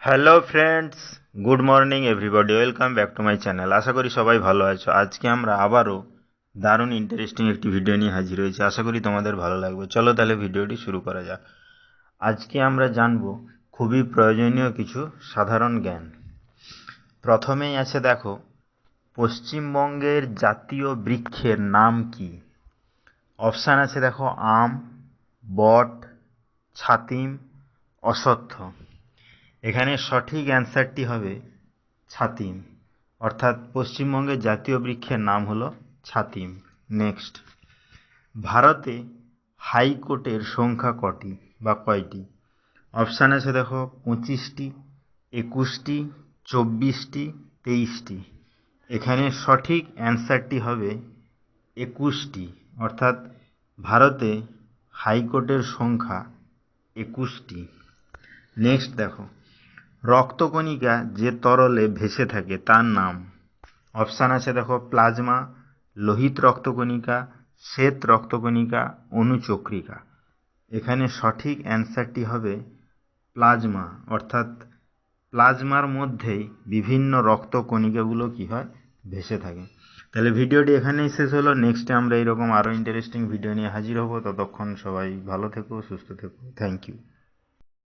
Hello friends good morning everybody welcome back to my channel আশা করি সবাই ভালো আছো। আজকে আমরা আবারও দারুণ ইন্টারেস্টিং একটি ভিডিও নিয়ে হাজির হয়েছি। আশা করি তোমাদের ভালো লাগবে। চলো তাহলে ভিডিওটি শুরু করা যাক। আজকে আমরা জানব খুবই প্রয়োজনীয় কিছু সাধারণ জ্ঞান। প্রথমেই আছে, দেখো, পশ্চিমবঙ্গের জাতীয় বৃক্ষের নাম কি? অপশান আছে, দেখো, আম, বট, ছাতিম, অশ্বত্থ। এখানে সঠিক অ্যান্সারটি হবে ছাতিম। অর্থাৎ পশ্চিমবঙ্গের জাতীয় বৃক্ষের নাম হলো ছাতিম। নেক্সট। ভারতে হাইকোর্টের সংখ্যা কটি বা কয়টি? অপশান আছে দেখো, পঁচিশটি, একুশটি, চব্বিশটি, তেইশটি। এখানে সঠিক অ্যান্সারটি হবে একুশটি। অর্থাৎ ভারতে হাইকোর্টের সংখ্যা একুশটি। নেক্সট দেখো। রক্তকণিকা যে তরলে ভেসে থাকে, তার নাম। অপশান আছে দেখো, প্লাজমা, লোহিত রক্তকণিকা, শ্বেত রক্তকণিকা, অনুচক্রিকা। এখানে সঠিক অ্যান্সারটি হবে প্লাজমা, অর্থাৎ প্লাজমার মধ্যেই বিভিন্ন রক্তকণিকাগুলো কী হয়, ভেসে থাকে। তাহলে ভিডিওটি এখানেই শেষ হলো। নেক্সটে আমরা এরকম আরও ইন্টারেস্টিং ভিডিও নিয়ে হাজির হব। ততক্ষণ সবাই ভালো থেকো, সুস্থ থেকো। Thank you